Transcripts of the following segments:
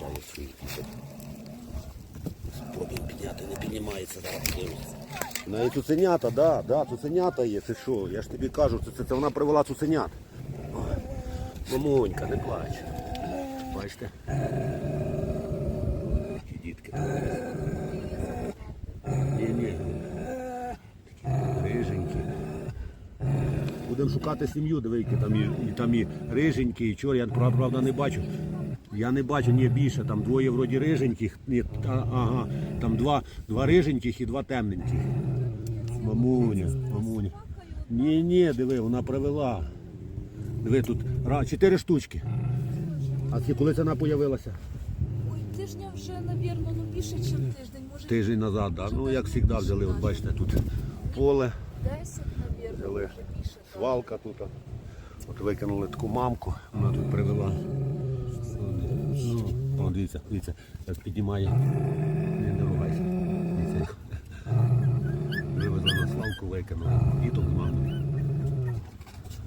захищає своїх діток. Спробуємо підняти, не піднімається зараз. подивимося. Навіть цуценята, да, да, цуценята є, це що? Я ж тобі кажу, це, це, це вона привела цуценят. Ой, Мамонька, не плач. Бачите? Які дітки. Ні, ні. Риженькі. Будемо шукати сім'ю, диви, які там і, і там і риженькі, і чор, я правда не бачу. Я не бачу, ні більше, там двоє вроді риженьких, ні, а, ага, там два, два риженьких і два темненьких. Мамуня, мамуня. Ні, ні, диви, вона привела. Диви, тут чотири штучки. А це коли це вона появилася? Ой, тижня вже, напевно, ну більше, ніж тиждень. Може, Тиждень назад, да. ну як завжди взяли, от бачите, тут поле, 10, напевно, Взяли. більше. свалка тут. От викинули таку мамку, вона тут привела. Дивіться, дивіться, як піднімає. Не, не ругайся. Дивіться, як на свалку, викинули. Діток з мамою.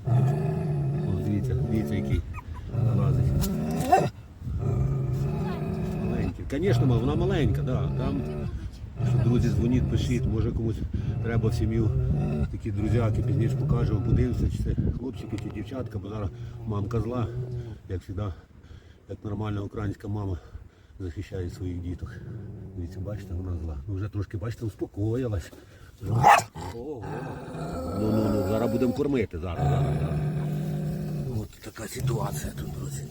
О, дивіться, дивіться, який лазить. Маленький. Звісно, вона маленька, да. Там, що, друзі, дзвоніть, пишіть, може комусь треба в сім'ю. Такі друзяки пізніше покажемо, подивимося, чи це хлопчики, чи дівчатка, бо зараз мамка зла, як завжди, як нормальна українська мама захищає своїх діток. Дивіться, бачите, вона зла. Ну вже трошки, бачите, успокоїлась. Ого. Ну, ну, ну, зараз будемо кормити, зараз, зараз, зараз. От така ситуація тут, друзі.